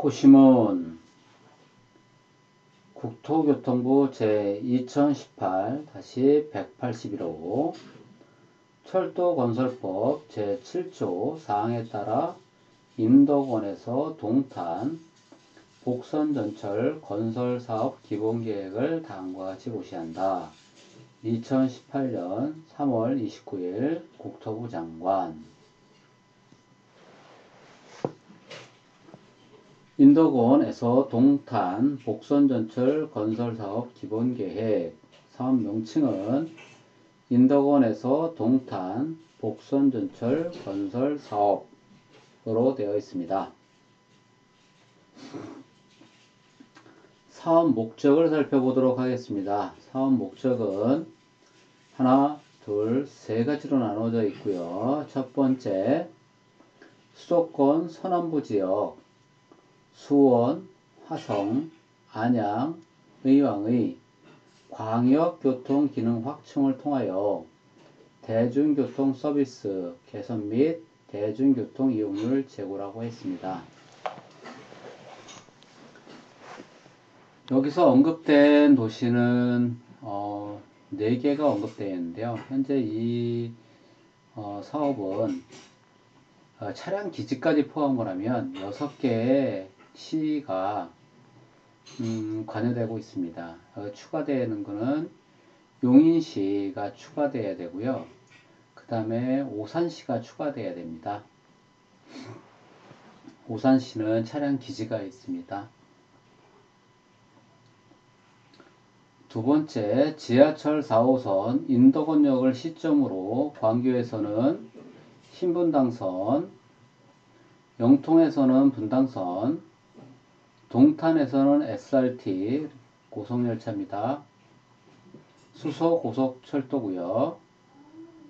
고시문 국토교통부 제2018-181호 철도건설법 제7조 사항에 따라 인덕원에서 동탄 복선전철 건설사업 기본계획을 다음과 같이 고시한다. 2018년 3월 29일 국토부 장관 인덕원에서 동탄 복선전철 건설사업 기본계획 사업 명칭은 인덕원에서 동탄 복선전철 건설사업으로 되어 있습니다. 사업 목적을 살펴보도록 하겠습니다. 사업 목적은 하나, 둘, 세 가지로 나눠져 있고요. 첫 번째, 수도권 서남부 지역 수원, 화성, 안양, 의왕의 광역교통 기능 확충을 통하여 대중교통 서비스 개선 및 대중교통 이용률 제고라고 했습니다. 여기서 언급된 도시는 어, 4개가 언급되어 있는데요. 현재 이 어, 사업은 어, 차량 기지까지 포함을 하면 6개의 시가 음, 관여되고 있습니다. 어, 추가되는 것은 용인시가 추가되어야 되고요. 그 다음에 오산시가 추가되어야 됩니다. 오산시는 차량 기지가 있습니다. 두 번째, 지하철 4호선 인덕원역을 시점으로 광교에서는 신분당선, 영통에서는 분당선, 동탄에서는 SRT 고속열차입니다. 수소 고속철도고요.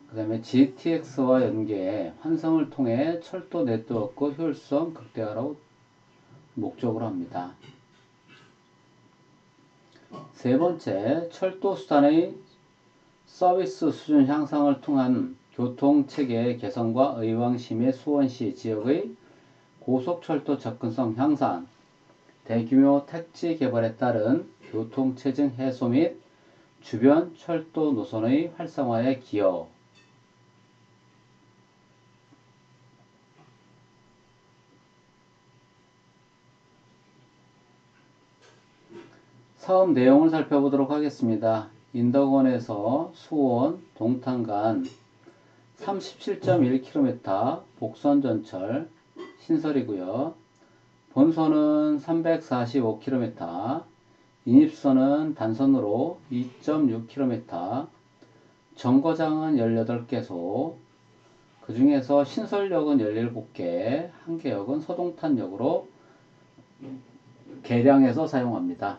그 다음에 GTX와 연계, 환성을 통해 철도 네트워크 효율성 극대화로 목적으로 합니다. 세 번째, 철도 수단의 서비스 수준 향상을 통한 교통체계 개선과 의왕시 및 수원시 지역의 고속철도 접근성 향상, 대규모 택지 개발에 따른 교통체증 해소 및 주변 철도 노선의 활성화에 기여 사업 내용을 살펴보도록 하겠습니다. 인덕원에서 수원, 동탄 간 37.1km 복선 전철 신설이고요. 본선은 345km, 인입선은 단선으로 2.6km, 정거장은 18개소, 그 중에서 신설역은 17개, 한개역은 서동탄역으로 개량해서 사용합니다.